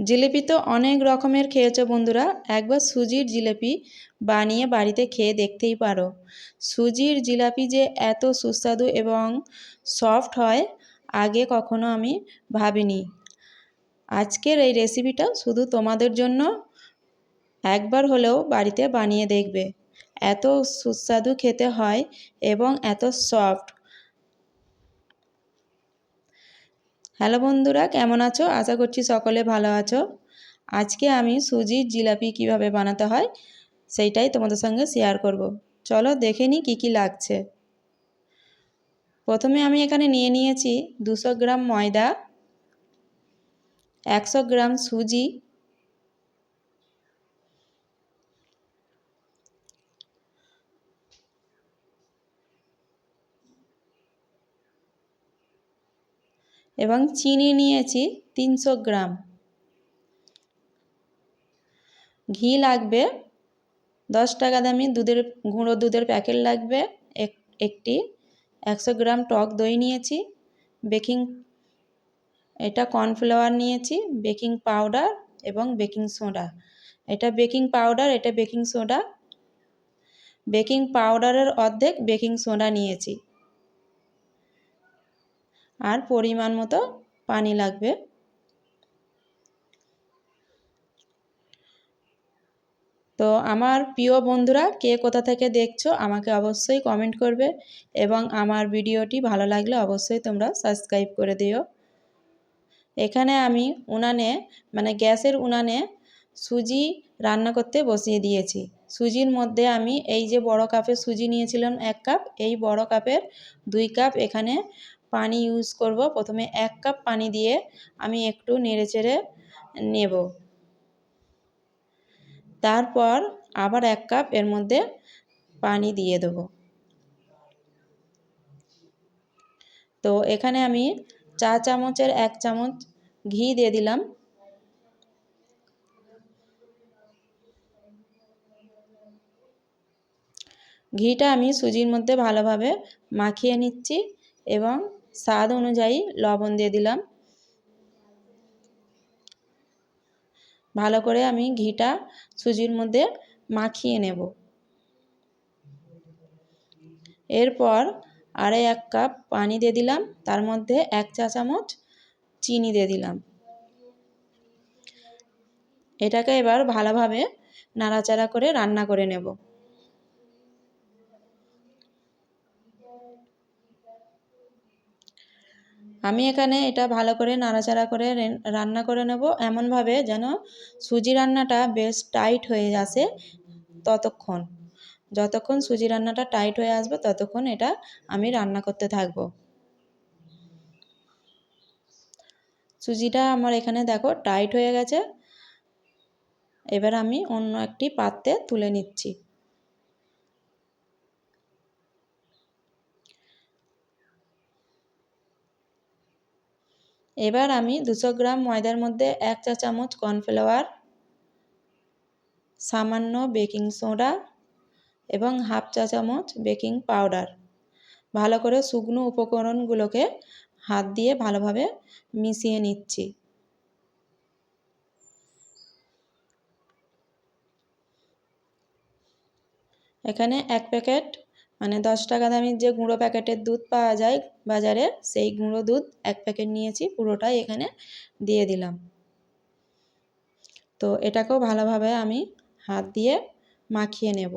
জিলিপি তো অনেক রকমের খেয়েছো বন্ধুরা। একবার সুজির জিলিপি বানিয়ে বাড়িতে খেয়ে দেখতেই পারো। সুজির জিলাপি যে এত সুস্বাদু এবং সফট হয়, আগে কখনো আমি ভাবিনি। আজকের এই রেসিপিটা শুধু তোমাদের জন্য, একবার হলেও বাড়িতে বানিয়ে দেখবে। এত সুস্বাদু খেতে হয় এবং এত সফট। হ্যালো বন্ধুরা, কেমন আছো? আশা করছি সকলে ভালো আছো। আজকে আমি সুজির জিলাপি কীভাবে বানাতে হয়, সেইটাই তোমাদের সঙ্গে শেয়ার করব। চলো দেখে নিই কী কী লাগছে। প্রথমে আমি এখানে নিয়ে নিয়েছি দুশো গ্রাম ময়দা, একশো গ্রাম সুজি এবং চিনি নিয়েছি তিনশো গ্রাম। ঘি লাগবে, দশ টাকা দামি দুধের, গুঁড়ো দুধের প্যাকেট লাগবে, এক, একটি। একশো গ্রাম টক দই নিয়েছি, বেকিং, এটা কর্নফ্লাওয়ার নিয়েছি, বেকিং পাউডার এবং বেকিং সোডা। এটা বেকিং পাউডার, এটা বেকিং সোডা। বেকিং পাউডারের অর্ধেক বেকিং সোডা নিয়েছি। আর পরিমাণ মতো পানি লাগবে। তো আমার প্রিয় বন্ধুরা, কে কোথা থেকে দেখছ, আমাকে অবশ্যই কমেন্ট করবে এবং আমার ভিডিওটি ভালো লাগলে অবশ্যই তোমরা সাবস্ক্রাইব করে দিও। এখানে আমি উনানে মানে গ্যাসের উনানে সুজি রান্না করতে বসিয়ে দিয়েছি। সুজির মধ্যে আমি এই যে বড় কাপের সুজি নিয়েছিলাম এক কাপ, এই বড় কাপের দুই কাপ এখানে পানি ইউজ করব। প্রথমে এক কাপ পানি দিয়ে আমি একটু নেড়ে চেড়ে নেব। তারপর আবার এক কাপ এর মধ্যে পানি দিয়ে দেব। তো এখানে আমি চা চামচের এক চামচ ঘি দিয়ে দিলাম। ঘিটা আমি সুজির মধ্যে ভালোভাবে মাখিয়ে নিচ্ছি এবং স্বাদ অনুযায়ী লবণ দিয়ে দিলাম। ভালো করে আমি ঘিটা সুজির মধ্যে মাখিয়ে নেব। এরপর আড়াই এক কাপ পানি দিয়ে দিলাম, তার মধ্যে এক চা চামচ চিনি দিয়ে দিলাম। এটাকে এবার ভালোভাবে নাড়াচাড়া করে রান্না করে নেব। আমি এখানে এটা ভালো করে নাড়াচাড়া করে রান্না করে নেব। এমনভাবে যেন সুজি রান্নাটা বেশ টাইট হয়ে আসে ততক্ষণ। যতক্ষণ সুজি রান্নাটা টাইট হয়ে আসবে ততক্ষণ এটা আমি রান্না করতে থাকব। সুজিটা আমার এখানে দেখো টাইট হয়ে গেছে। এবার আমি অন্য একটি পাত্রে তুলে নিচ্ছি। এবার আমি দুশো গ্রাম ময়দার মধ্যে এক চা চামচ কর্নফ্লাওয়ার, সামান্য বেকিং সোডা এবং হাফ চা চামচ বেকিং পাউডার। ভালো করে শুকনো উপকরণগুলোকে হাত দিয়ে ভালোভাবে মিশিয়ে নিচ্ছি। এখানে এক প্যাকেট মানে দশ টাকা দামের যে গুঁড়ো প্যাকেটের দুধ পাওয়া যায় বাজারে, সেই গুঁড়ো দুধ এক প্যাকেট নিয়েছি, পুরোটাই এখানে দিয়ে দিলাম। তো এটাকেও ভালোভাবে আমি হাত দিয়ে মাখিয়ে নেব।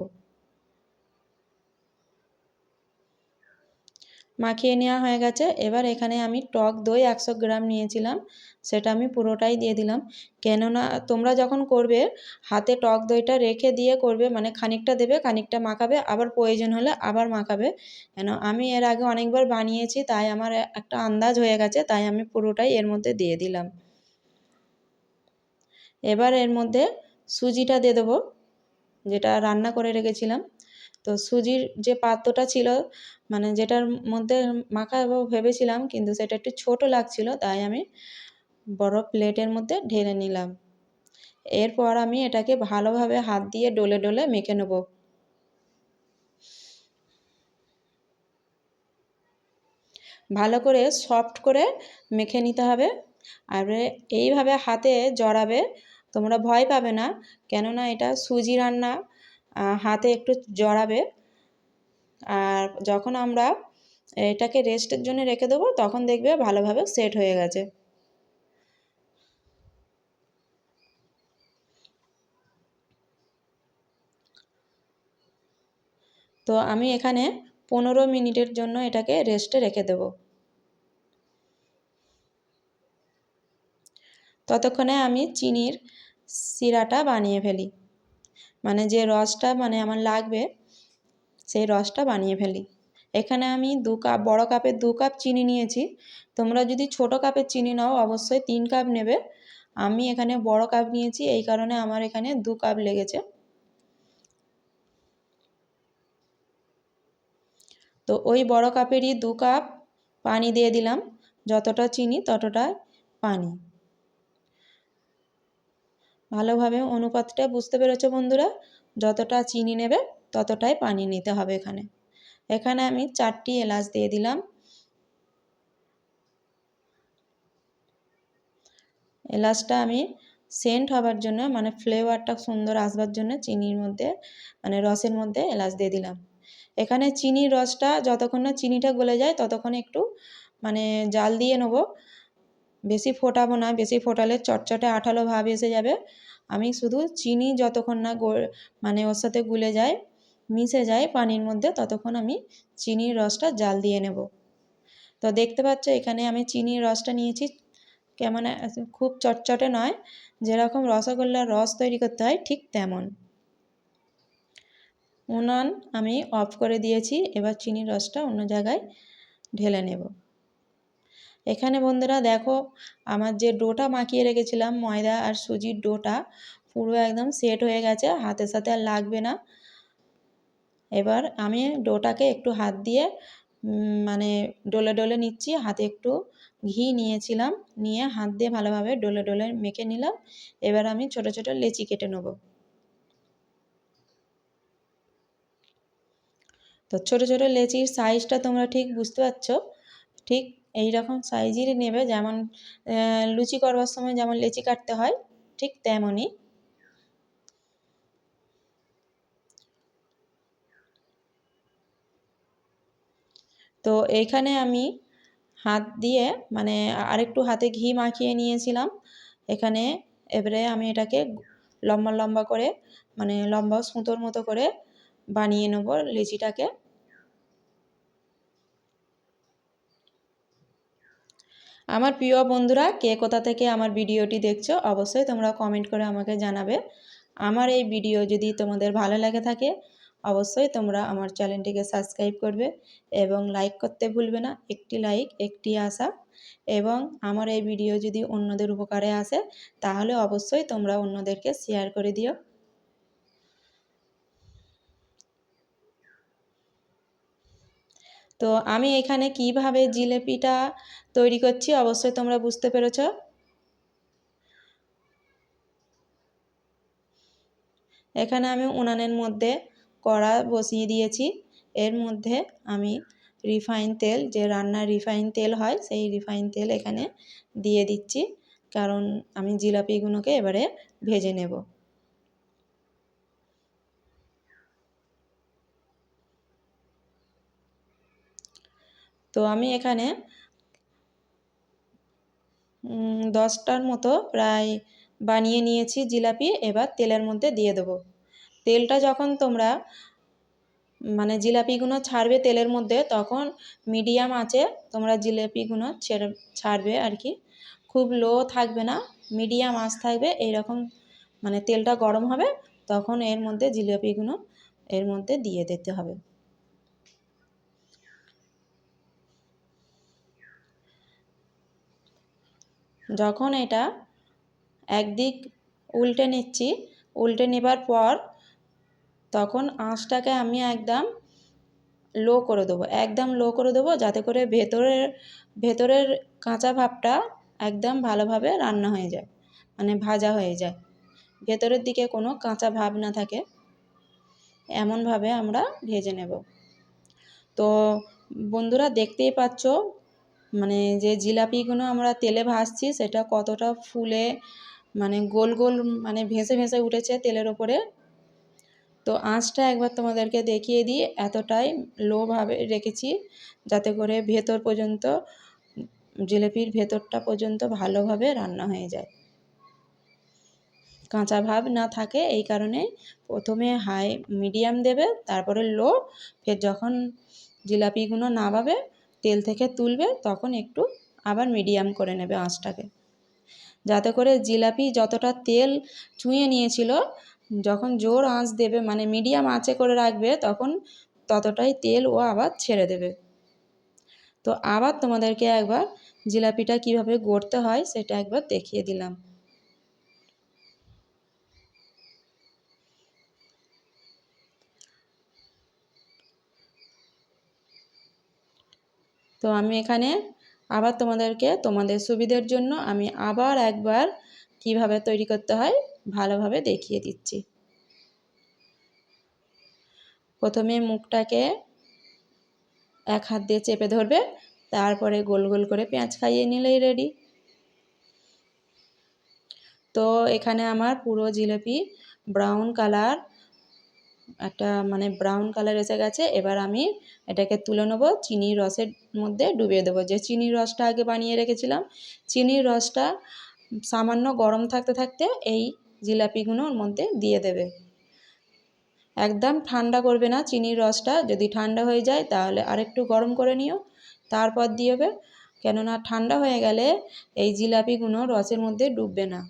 মাখিয়ে নেওয়া হয়ে গেছে। এবার এখানে আমি টক দই একশো গ্রাম নিয়েছিলাম। সেটা আমি পুরোটাই দিয়ে দিলাম। কেননা তোমরা যখন করবে, হাতে টক দইটা রেখে দিয়ে করবে মানে খানিকটা দেবে, খানিকটা মাখাবে, আবার প্রয়োজন হলে আবার মাখাবে। কেন, আমি এর আগে অনেকবার বানিয়েছি, তাই আমার একটা আন্দাজ হয়ে গেছে, তাই আমি পুরোটাই এর মধ্যে দিয়ে দিলাম। এবার এর মধ্যে সুজিটা দিয়ে দেবো, যেটা রান্না করে রেখেছিলাম। তো সুজির যে পাত্রটা ছিল মানে যেটার মধ্যে মাখাবো ভেবেছিলাম কিন্তু সেটা একটু ছোটো লাগছিল, তাই আমি বড় প্লেটের মধ্যে ঢেলে নিলাম। এরপর আমি এটাকে ভালোভাবে হাত দিয়ে ডলে ডলে মেখে নেব। ভালো করে সফট করে মেখে নিতে হবে। আর এইভাবে হাতে জড়াবে, তোমরা ভয় পাবে না। কেননা এটা সুজি রান্না হাতে একটু জড়াবে। আর যখন আমরা এটাকে রেস্টের জন্য রেখে দেবো, তখন দেখবে ভালোভাবে সেট হয়ে গেছে। তো আমি এখানে পনেরো মিনিটের জন্য এটাকে রেস্টে রেখে দেব। ততক্ষণে আমি চিনির শিরাটা বানিয়ে ফেলি। মানে যে রসটা মানে আমার লাগবে সেই রসটা বানিয়ে ফেলি। এখানে আমি দু কাপ, বড় কাপের দু কাপ চিনি নিয়েছি। তোমরা যদি ছোট কাপের চিনি নাও, অবশ্যই তিন কাপ নেবে। আমি এখানে বড় কাপ নিয়েছি, এই কারণে আমার এখানে দু কাপ লেগেছে। তো ওই বড় কাপেরই দু কাপ পানি দিয়ে দিলাম। যতটা চিনি, ততটাই পানি। ভালোভাবে অনুপাতটা বুঝতে পেরেছ বন্ধুরা? যতটা চিনি নেবে ততটাই পানি নিতে হবে এখানে। এখানে আমি চারটি এলাচ দিয়ে দিলাম। এলাচটা আমি সেন্ট হবার জন্য মানে ফ্লেভারটা সুন্দর আসবার জন্য চিনির মধ্যে মানে রসের মধ্যে এলাচ দিয়ে দিলাম। এখানে চিনির রসটা যতক্ষণ না চিনিটা গলে যায়, ততক্ষণ একটু মানে জাল দিয়ে নেব। বেশি ফোটাবো না, বেশি ফোটালে চটচটে আঠালো ভাব এসে যাবে। আমি শুধু চিনি যতক্ষণ না মানে ওর সাথে গুলে যায় মিশে যায় পানির মধ্যে, ততক্ষণ আমি চিনির রসটা জাল দিয়ে নেব। তো দেখতে পাচ্ছ, এখানে আমি চিনির রসটা নিয়েছি। কেমন খুব চটচটে নয়, যেরকম রসগোল্লার রস তৈরি করতে হয়, ঠিক তেমন। উনান আমি অফ করে দিয়েছি, এবার চিনির রসটা অন্য জায়গায় ঢেলে নেব। এখানে বন্ধুরা দেখো, আমার যে ডোটা মাখিয়ে রেখেছিলাম, ময়দা আর সুজির ডোটা, পুরো একদম সেট হয়ে গেছে, হাতের সাথে আর লাগবে না। এবার আমি ডোটাকে একটু হাত দিয়ে মানে ডলে ডলে নিচ্ছি, হাতে একটু ঘি নিয়েছিলাম, নিয়ে হাত দিয়ে ভালোভাবে ডলে ডলে মেখে নিলাম, এবার আমি ছোট ছোট লেচি কেটে নেব। তো ছোট ছোট লেচির সাইজটা তোমরা ঠিক বুঝতে পারছ? ঠিক এই রকম সাইজেরই নেবে, যেমন লুচি করবার সময় যেমন লেচি কাটতে হয়, ঠিক তেমনই। তো এইখানে আমি হাত দিয়ে মানে আরেকটু হাতে ঘি মাখিয়ে নিয়েছিলাম। এখানে এবারে আমি এটাকে লম্বা লম্বা করে মানে লম্বা সুতোর মতো করে বানিয়ে নেব লিচিটাকে। আমার প্রিয় বন্ধুরা, কে কোথা থেকে আমার ভিডিওটি দেখছ, অবশ্যই তোমরা কমেন্ট করে আমাকে জানাবে। আমার এই ভিডিও যদি তোমাদের ভালো লাগে থাকে অবশ্যই তোমরা আমার চ্যানেলটিকে সাবস্ক্রাইব করবে এবং লাইক করতে ভুলবে না। একটি লাইক, একটি আশা এবং আমার এই ভিডিও যদি অন্যদের উপকারে আসে, তাহলে অবশ্যই তোমরা অন্যদেরকে শেয়ার করে দিও। তো আমি এখানে কীভাবে জিলেপিটা তৈরি করছি অবশ্যই তোমরা বুঝতে পেরেছ। এখানে আমি উনানের মধ্যে কড়া বসিয়ে দিয়েছি। এর মধ্যে আমি রিফাইন তেল, যে রান্নার রিফাইন তেল হয়, সেই রিফাইন তেল এখানে দিয়ে দিচ্ছি। কারণ আমি জিলাপিগুলোকে এবারে ভেজে নেব। তো আমি এখানে দশটার মতো প্রায় বানিয়ে নিয়েছি জিলাপি। এবার তেলের মধ্যে দিয়ে দেবো। তেলটা যখন তোমরা মানে জিলাপিগুলো ছাড়বে তেলের মধ্যে, তখন মিডিয়াম আছে তোমরা জিলাপিগুলো ছেড়ে, ছাড়বে আর কি। খুব লো থাকবে না, মিডিয়াম আঁচ থাকবে, এইরকম মানে তেলটা গরম হবে, তখন এর মধ্যে জিলাপিগুলো এর মধ্যে দিয়ে দিতে হবে। যখন এটা একদিক উল্টে নিচ্ছি, উল্টে নেবার পর তখন আঁচটাকে আমি একদম লো করে দেবো, একদম লো করে দেবো যাতে করে ভেতরের ভেতরের কাঁচা ভাবটা একদম ভালোভাবে রান্না হয়ে যায় মানে ভাজা হয়ে যায়। ভেতরের দিকে কোনো কাঁচা ভাব না থাকে, এমনভাবে আমরা ভেজে নেব। তো বন্ধুরা দেখতেই পাচ্ছ মানে যে জিলাপিগুলো আমরা তেলে ভাজছি সেটা কতটা ফুলে মানে গোল গোল মানে ভেসে ভেসে উঠেছে তেলের ওপরে। তো আঁচটা একবার তোমাদেরকে দেখিয়ে দিই, এতটাই লোভাবে রেখেছি যাতে করে ভেতর পর্যন্ত, জিলেপির ভেতরটা পর্যন্ত ভালোভাবে রান্না হয়ে যায়। কাঁচা ভাব না থাকে, এই কারণে প্রথমে হাই মিডিয়াম দেবে, তারপরে লো, ফের যখন জিলাপিগুলো নামাবে, তেল থেকে তুলবে, তখন একটু আবার মিডিয়াম করে নেবে আঁচটাকে। যাতে করে জিলাপি যতটা তেল চুঁয়ে নিয়েছিল যখন জোর আঁচ দেবে মানে মিডিয়াম আঁচে করে রাখবে, তখন ততটাই তেল ও আবার ছেড়ে দেবে। তো আবার তোমাদেরকে একবার জিলাপিটা কীভাবে গড়তে হয় সেটা একবার দেখিয়ে দিলাম। তো আমি এখানে আবার তোমাদেরকে তোমাদের সুবিধের জন্য আমি আবার একবার কীভাবে তৈরি করতে হয় ভালোভাবে দেখিয়ে দিচ্ছি। প্রথমে মুখটাকে এক হাত দিয়ে চেপে ধরবে, তারপরে গোল গোল করে পেঁয়াজ খাইয়ে নিলেই রেডি তো এখানে আমার পুরো জিলিপি ব্রাউন কালার একটা মানে ব্রাউন কালার এসে গেছে। এবার আমি এটাকে তুলে নেব চিনির রসের মধ্যে ডুবিয়ে দেবো। যে চিনির রসটা আগে বানিয়ে রেখেছিলাম চিনির রসটা সামান্য গরম থাকতে থাকতে এই জিলাপিগুলোর মধ্যে দিয়ে দেবে। একদম ঠান্ডা করবে না চিনির রসটা। যদি ঠান্ডা হয়ে যায় তাহলে আরেকটু গরম করে নিও। তারপর দিয়ে দিয়েবে কেননা ঠান্ডা হয়ে গেলে এই জিলাপিগুলো রসের মধ্যে ডুববে না।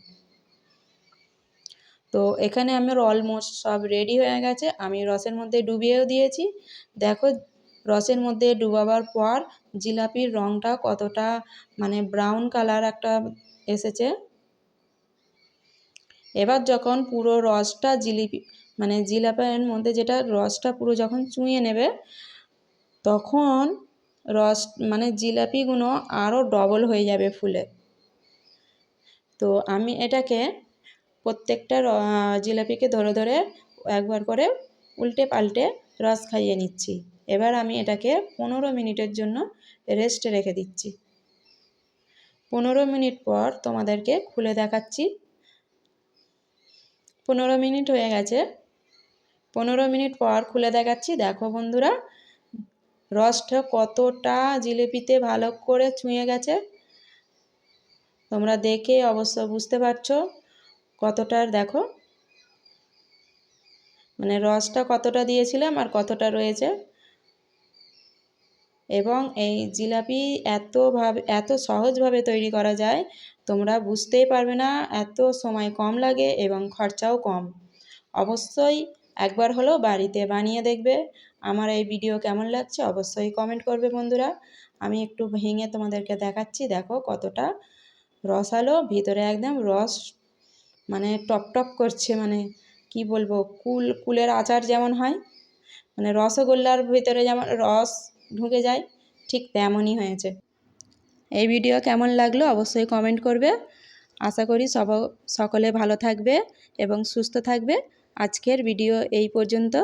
তো এখানে আমার অলমোস্ট সব রেডি হয়ে গেছে। আমি রসের মধ্যে ডুবিয়েও দিয়েছি। দেখো রসের মধ্যে ডুবাবার পর জিলাপির রঙটা কতটা মানে ব্রাউন কালার একটা এসেছে। এবার যখন পুরো রসটা জিলিপি মানে জিলাপির মধ্যে যেটা রসটা পুরো যখন চুঁয়ে নেবে, তখন রস মানে জিলাপিগুলো আরও ডবল হয়ে যাবে ফুলে। তো আমি এটাকে প্রত্যেকটা জিলাপিকে ধরে ধরে একবার করে উল্টে পাল্টে রস খাইয়ে নিচ্ছি। এবার আমি এটাকে পনেরো মিনিটের জন্য রেস্টে রেখে দিচ্ছি। পনেরো মিনিট পর তোমাদেরকে খুলে দেখাচ্ছি পনেরো মিনিট হয়ে গেছে। পনেরো মিনিট পর খুলে দেখাচ্ছি। দেখো বন্ধুরা, রসটা কতটা জিলিপিতে ভালো করে ছুঁয়ে গেছে। তোমরা দেখে অবশ্য বুঝতে পারছ কতটার দেখো। মানে রসটা কতটা দিয়েছিলাম আর কতটা রয়েছে। এবং এই জিলাপি এতভাবে এত সহজভাবে তৈরি করা যায়, তোমরা বুঝতেই পারবে না এত সময় কম লাগে এবং খরচাও কম। অবশ্যই একবার হলো বাড়িতে বানিয়ে দেখবে। আমার এই ভিডিও কেমন লাগছে অবশ্যই কমেন্ট করবে বন্ধুরা। আমি একটু ভেঙে তোমাদেরকে দেখাচ্ছি, দেখো কতটা রসালো, ভিতরে একদম রস মানে টপ টপ করছে মানে কি বলব, কুল, কুলের আচার যেমন হয় মানে রসগোল্লার ভিতরে যেমন রস ঢুকে যায়, ঠিক তেমনই হয়েছে। এই ভিডিও কেমন লাগল অবশ্যই কমেন্ট করবে। আশা করি সব, সকলে ভালো থাকবে এবং সুস্থ থাকবে। আজকের ভিডিও এই পর্যন্ত।